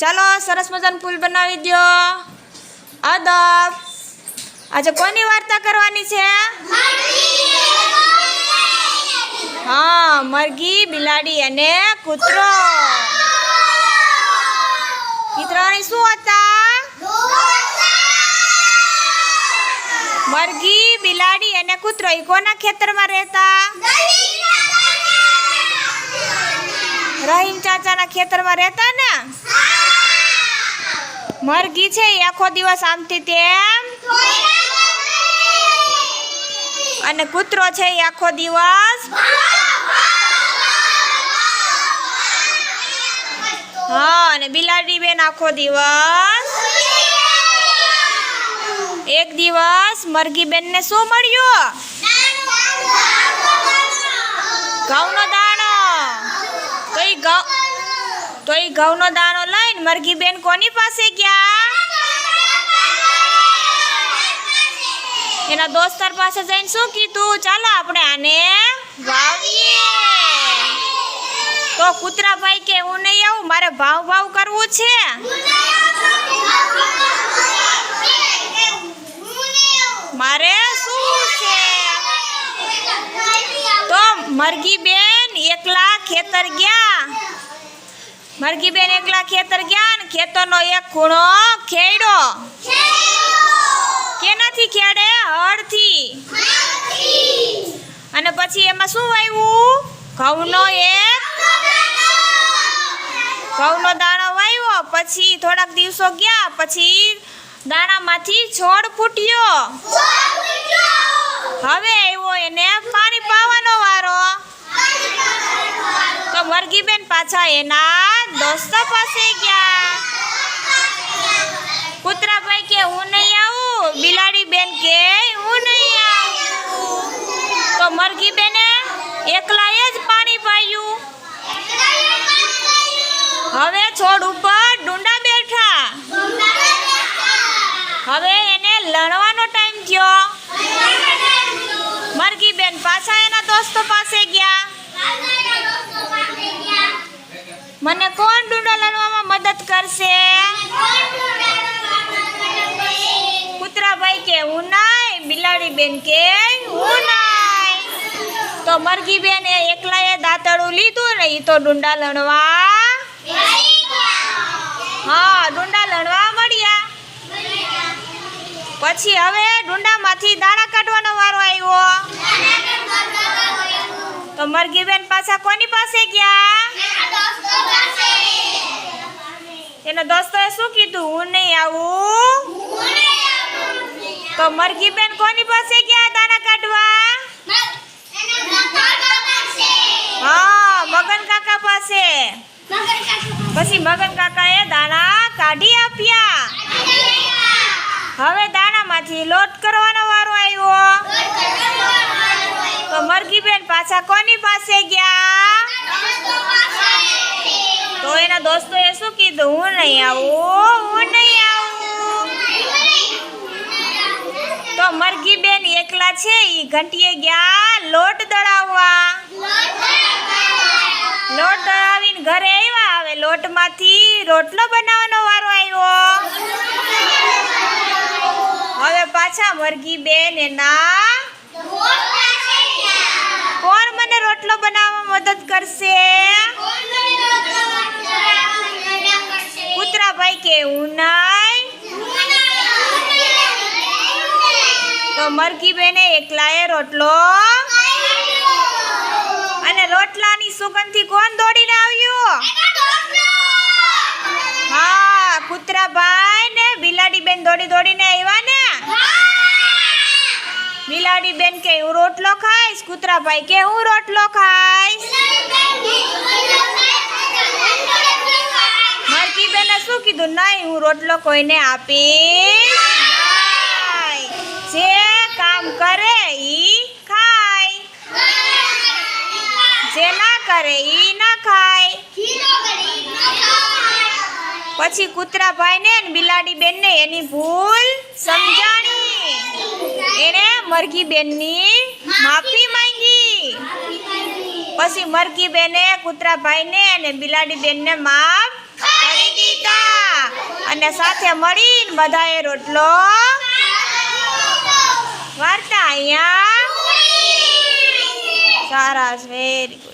ચાલો, સરસ મજાનું પુલ બનાવી દો અદબ આજે કોની વાર્તા કરવાની છે? હા, મરઘી, બિલાડી અને કૂતરો. કૂતરાની શું હતા મરઘી, બિલાડી અને કૂતરો એ કોના ખેતરમાં રહેતા? રહીમ ચાચાના ખેતરમાં રહેતા ને? મરઘી છે એ આખો દિવસ આમથી તેમ. અને કૂતરો છે એ આખો દિવસ. હા, અને બિલાડી બેન આખો દિવસ. એક દિવસ મરઘી બેનને શું મળ્યું? ઘઉંનો દાણો. તો ઈ ઘઉં તો એ ઘઉંનો દાણો લઈને મરઘી બેન કોની પાસે ગયા? એના દોસ્તાર પાસે જઈને શું કીધું? ચાલો આપણે આને વાવીએ. તો કૂતરા ભાઈ કે, હું નહીં આવું, મારે ભાવ ભાવ કરવું છે. મારે શું છે? તો મરઘી બેન એકલા ખેતર ગયા. મરઘી બેન એકલા ખેતર ગયા ને ખેતરનો એક ખૂણો ખેડો કેનાથી ખેડે? હળથી. અને પછી એમાં શું વાવ્યું ઘઉંનો એક ઘઉંનો દાણો વાવ્યો પછી થોડાક દિવસો ગયા પછી દાણામાંથી છોડ ફૂટ્યો. હવે આવ્યો એને પાણી પાવાનો વારો. તો મરઘીબેન પાછા એના દોસ્તો પાસે ગયા. કૂતરાભાઈ કે, હું નહીં આવું? બિલાડી બેન કે, હું નહીં આવું. તો મરઘી બેને એકલાએ જ પાણી પાયું. હવે છોડ ઉપર ડુંડા બેઠા હવે એને લણવાનો ટાઈમ થયો મરઘી બેન પાછા એના દોસ્તો પાસે ગયા મને કોણ ડુંડા લણવામાં મદદ કરશે? કૂતરાભાઈ કે હું નાય. બિલાડી બેન કે હું નાય. તો મરઘી બેન એ એકલાએ દાંતડું લીધું ને એ તો ડુંડા લણવા હા ડુંડા લણવા મળ્યા. પછી હવે ડુંડામાંથી દાણા કાઢવાનો વારો આવ્યો. તો મરઘી બેન પાછા કોની પાસે ગયા? એના દોસ્તોએ શું કીધું? હું નહીં આવું. તો મરઘી બેન કોની પાસે ગયા દાણા કાઢવા? હા, મગન કાકા પાસે. પછી મગન કાકાએ દાણા કાઢી આપ્યા. હવે દાણામાંથી લોટ કરવાનો વારો આવ્યો. તો મરઘી બેન પાછા કોની પાસે ગયા તો એના કીધું હું નહીં આવું હું નહીં આવું. તો મરઘી બેન એકલા છે એ ઘંટીએ ગયા લોટ દળાવવા. લોટ દળાવીને ઘરે આવ્યા. હવે લોટમાંથી રોટલો બનાવવાનો વારો આવ્યો. હવે પાછા મરઘી બેન એના કોણ મને રોટલો બનાવવામાં મદદ કરશે કૂતરા ભાઈ કે ઉનાય તો મરકી બેને એકલાએ રોટલો. અને રોટલાની સુગંધથી કોણ દોડીને આવ્યું? હા કૂતરાભાઈ ને બિલાડી બેન દોડી દોડીને આવ્યા ને? બિલાડી બેન કે, હું રોટલો ખાઈશ? કૂતરા ભાઈ કે, હું રોટલો ખાઈશ. બેને શું કીધું? નહીં, હું રોટલો કોઈને આપીશ જે કામ કરે ઈ ખાય. જે ના કરે ઈ ના ખાય. પછી કૂતરા ભાઈ ને બિલાડી બેન ને એની ભૂલ સમજાણી. એને મરઘી બેનની માફી માંગી. પછી મરઘી બેને કૂતરા ભાઈને અને બિલાડી બેનને માફ અને સાથે મળીને બધાએ રોટલો વાર્તા અહીંયા. સારા વેરી ગુડ